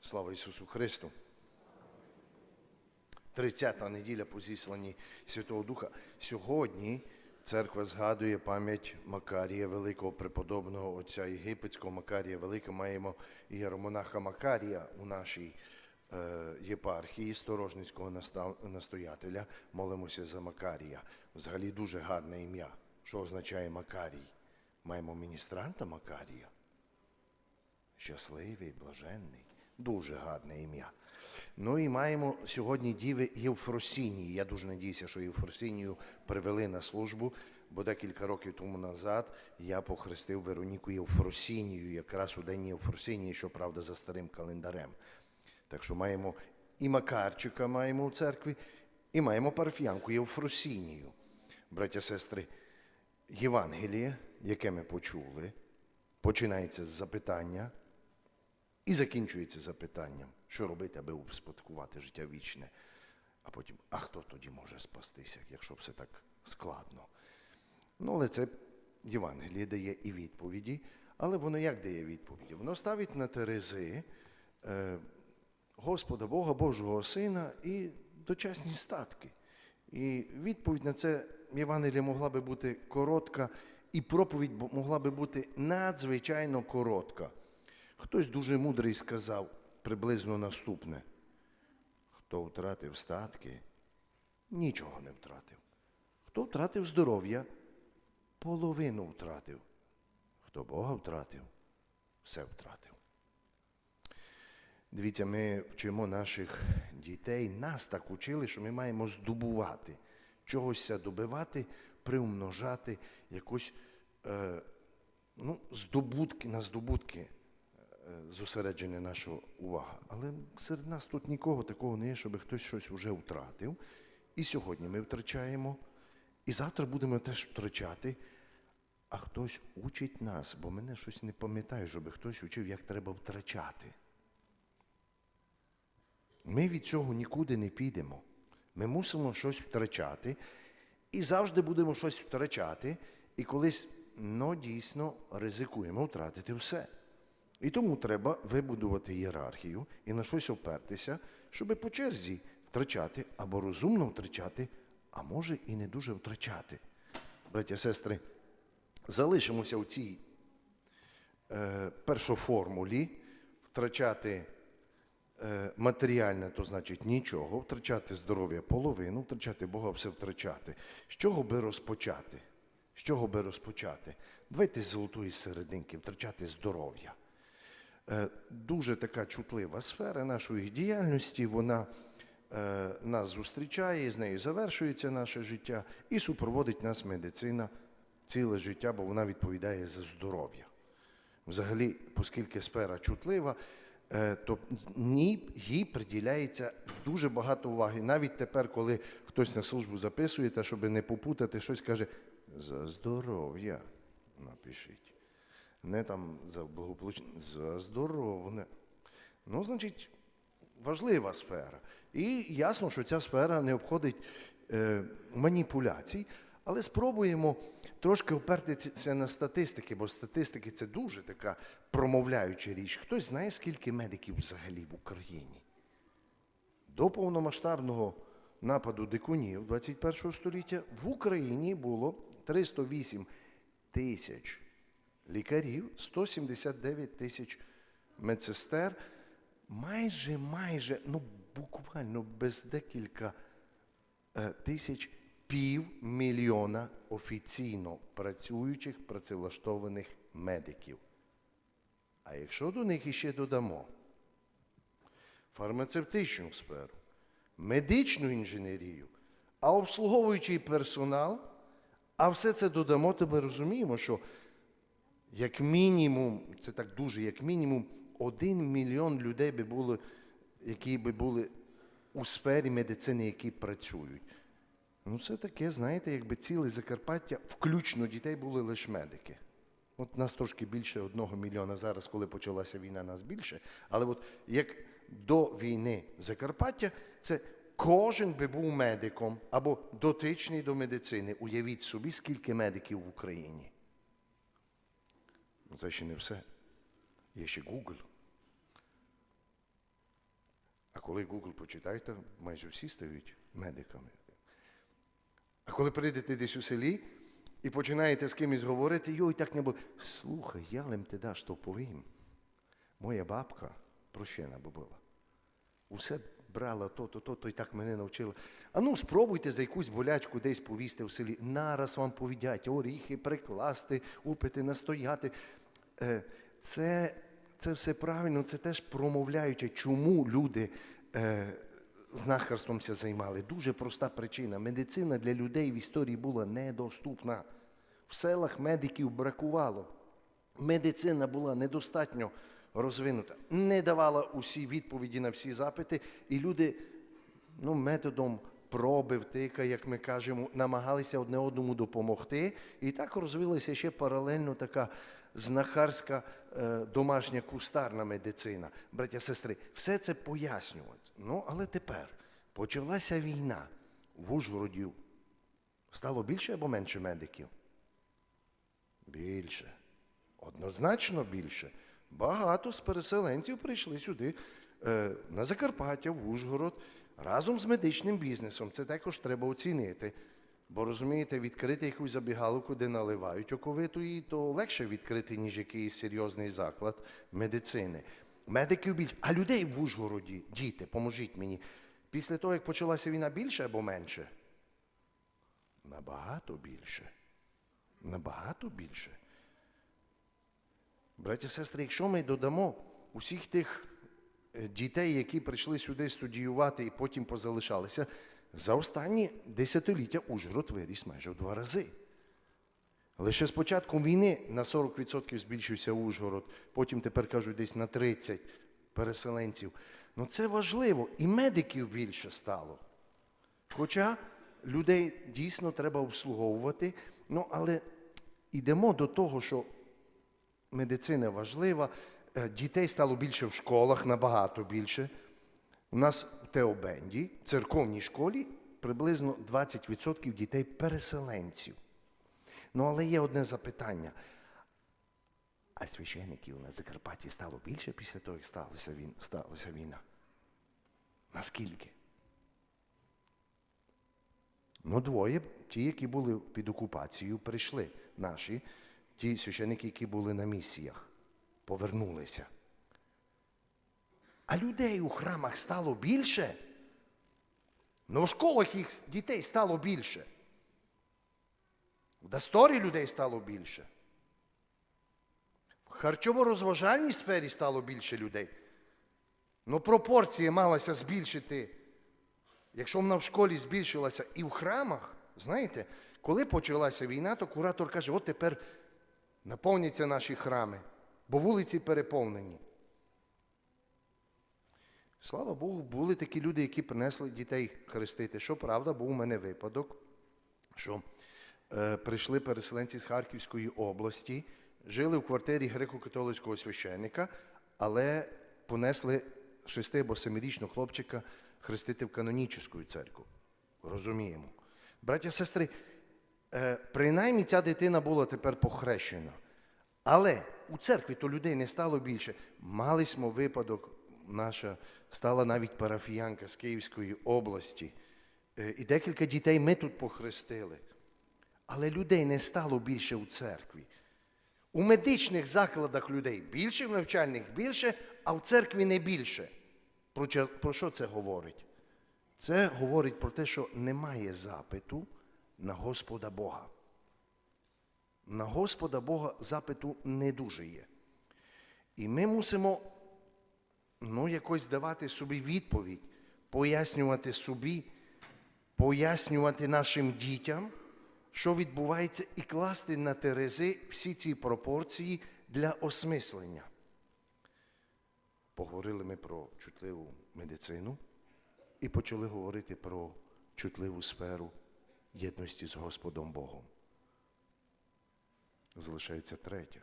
Слава Ісусу Христу! 30-та неділя по зісланні Святого Духа. Сьогодні церква згадує пам'ять Макарія Великого, преподобного отця Єгипетського Макарія Великого. Маємо ієромонаха Макарія у нашій е, єпархії, сторожницького настоятеля. Молимося за Макарія. Взагалі дуже гарне ім'я. Що означає Макарій? Маємо міністранта Макарія. Щасливий, блаженний, дуже гарне ім'я. Ну і маємо сьогодні діви Євфросінії. Я дуже надіюся, що Євфросінію привели на службу, бо декілька років тому назад я похрестив Вероніку Євфросінію, якраз у день Євфросінії, щоправда, за старим календарем. Так що маємо і Макарчика маємо у церкві, і маємо парафіянку Євфросінію. Браття, сестри, Євангеліє, яке ми почули, починається з запитання і закінчується запитанням, що робити, аби успадкувати життя вічне. А потім, а хто тоді може спастися, якщо все так складно? Ну, але це Євангеліє дає і відповіді, але воно як дає відповіді? Воно ставить на терези е, Господа Бога, Божого Сина і дочасні статки. І відповідь на це Євангелія могла би бути коротка, і проповідь могла би бути надзвичайно коротка. Хтось дуже мудрий сказав приблизно наступне: хто втратив статки, нічого не втратив. Хто втратив здоров'я, половину втратив. Хто Бога втратив, все втратив. Дивіться, ми вчимо наших дітей, нас так учили, що ми маємо здобувати, чогося добивати, приумножати, якось е, ну, здобутки на здобутки зосередження наша увага. Але серед нас тут нікого такого не є, щоб хтось щось вже втратив. І сьогодні ми втрачаємо, і завтра будемо теж втрачати. А хтось учить нас, бо мене щось не пам'ятаю, щоб хтось учив, як треба втрачати. Ми від цього нікуди не підемо. Ми мусимо щось втрачати і завжди будемо щось втрачати, і колись ну, дійсно ризикуємо втратити все. І тому треба вибудувати ієрархію і на щось опертися, щоб по черзі втрачати або розумно втрачати, а може і не дуже втрачати. Браття, сестри, залишимося в цій е, першоформулі втрачати е, матеріальне, то значить нічого, втрачати здоров'я половину, втрачати Бога, все втрачати. З чого би розпочати? З чого би розпочати? Давайте з золотої серединки, втрачати здоров'я. Е, Дуже така чутлива сфера нашої діяльності, вона е, нас зустрічає, з нею завершується наше життя і супроводить нас медицина ціле життя, бо вона відповідає за здоров'я. Взагалі, оскільки сфера чутлива, е, то їй приділяється дуже багато уваги. Навіть тепер, коли хтось на службу записує, та щоб не попутати, щось каже за здоров'я напишіть. Не там за благополучення, за здоров'я. Ну, значить, важлива сфера. І ясно, що ця сфера не обходить е, маніпуляцій, але спробуємо трошки опертися на статистики, бо статистики це дуже така промовляюча річ. Хтось знає, скільки медиків взагалі в Україні? До повномасштабного нападу дикунів 21 століття в Україні було 308 тисяч лікарів, 179 тисяч медсестер, майже, майже, ну буквально без декілька е, тисяч півмільйона офіційно працюючих працевлаштованих медиків. А якщо до них іще додамо фармацевтичну сферу, медичну інженерію, а обслуговуючий персонал, а все це додамо, то ми розуміємо, що як мінімум, це так дуже, як мінімум, один мільйон людей би було, які би були у сфері медицини, які працюють. Ну, це таке, знаєте, якби ціле Закарпаття, включно дітей, були лише медики. От нас трошки більше одного мільйона зараз, коли почалася війна, нас більше. Але от як до війни Закарпаття, це кожен би був медиком або дотичний до медицини. Уявіть собі, скільки медиків в Україні. Ну, Це ще не все. Є ще Google. А коли Google почитаєте, майже всі стають медиками. А коли прийдете десь у селі і починаєте з кимось говорити, йой, так не було. Слухай, я лим ти даш то повім. Моя бабка прощена би була. Усе брала то, то, то, то і так мене навчила. А ну спробуйте за якусь болячку десь повісти в селі. Нараз вам повідять, оріхи прикласти, упити, настояти. Е, Це, це все правильно, це теж промовляючи, чому люди е, знахарствомся займали. Дуже проста причина. Медицина для людей в історії була недоступна. В селах медиків бракувало. Медицина була недостатньо розвинута, не давала усі відповіді на всі запити, і люди ну, методом проби, втика, як ми кажемо, намагалися одне одному допомогти. І так розвилася ще паралельно така знахарська е, домашня кустарна медицина. Браття, сестри, все це пояснювати. Ну, але тепер почалася війна в Ужгороді. Стало більше або менше медиків? Більше. Однозначно більше. Багато з переселенців прийшли сюди, е, на Закарпаття, в Ужгород, разом з медичним бізнесом. Це також треба оцінити. Бо розумієте, відкрити якусь забігалку, де наливають оковиту, і то легше відкрити, ніж якийсь серйозний заклад медицини. Медиків більше, а людей в Ужгороді, діти, поможіть мені. Після того, як почалася війна, більше або менше? Набагато більше. Набагато більше. Браті сестри, якщо ми додамо усіх тих е, дітей, які прийшли сюди студіювати і потім позалишалися, за останні десятиліття Ужгород виріс майже в два рази. Лише з початком війни на 40% збільшився Ужгород, потім тепер кажуть десь на 30 переселенців. Ну це важливо, і медиків більше стало. Хоча людей дійсно треба обслуговувати, ну але йдемо до того, що медицина важлива, е, дітей стало більше в школах, набагато більше. У нас в Теобенді, в церковній школі, приблизно 20% дітей переселенців. Ну, але є одне запитання. А священиків на Закарпатті стало більше після того, як сталася, він, сталася війна? Наскільки? Ну, двоє, ті, які були під окупацією, прийшли наші, ті священики, які були на місіях, повернулися. А людей у храмах стало більше. Ну, в школах їх дітей стало більше. В Дасторі людей стало більше. В харчово-розважальній сфері стало більше людей. Ну, пропорція малася збільшити. Якщо вона в школі збільшилася і в храмах, знаєте, коли почалася війна, то куратор каже, от тепер наповняться наші храми, бо вулиці переповнені. Слава Богу, були такі люди, які принесли дітей хрестити. Що правда, був у мене випадок, що е, прийшли переселенці з Харківської області, жили в квартирі греко-католицького священника, але понесли шести або семирічного хлопчика хрестити в канонічну церкву. Розуміємо. Браття сестри, е, принаймні ця дитина була тепер похрещена. Але у церкві то людей не стало більше. Мали смо випадок, наша стала навіть парафіянка з Київської області. Е, І декілька дітей ми тут похрестили. Але людей не стало більше у церкві. У медичних закладах людей більше, в навчальних більше, а в церкві не більше. Про що це говорить? Це говорить про те, що немає запиту на Господа Бога. На Господа Бога запиту не дуже є. І ми мусимо ну, якось давати собі відповідь, пояснювати собі, пояснювати нашим дітям, що відбувається, і класти на терези всі ці пропорції для осмислення. Поговорили ми про чутливу медицину і почали говорити про чутливу сферу єдності з Господом Богом. Залишається третя.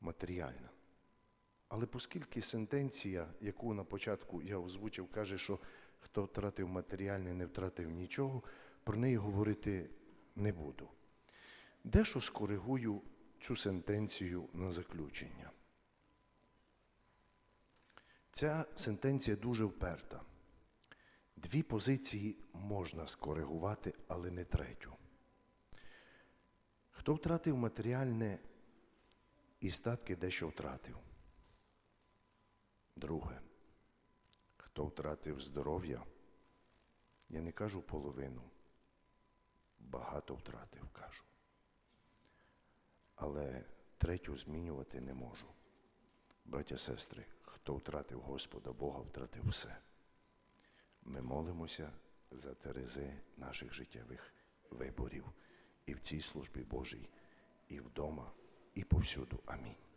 Матеріальна. Але оскільки сентенція, яку на початку я озвучив, каже, що хто втратив матеріальне, не втратив нічого, про неї говорити не буду. Дещо скоригую цю сентенцію на заключення. Ця сентенція дуже вперта. Дві позиції можна скоригувати, але не третю. Хто втратив матеріальне і статки дещо втратив. Друге, хто втратив здоров'я, я не кажу половину, багато втратив, кажу. Але третю змінювати не можу. Браття, сестри, хто втратив Господа, Бога втратив все. Ми молимося за терези наших життєвих виборів і в цій службі Божій, і вдома, і повсюду. Амінь.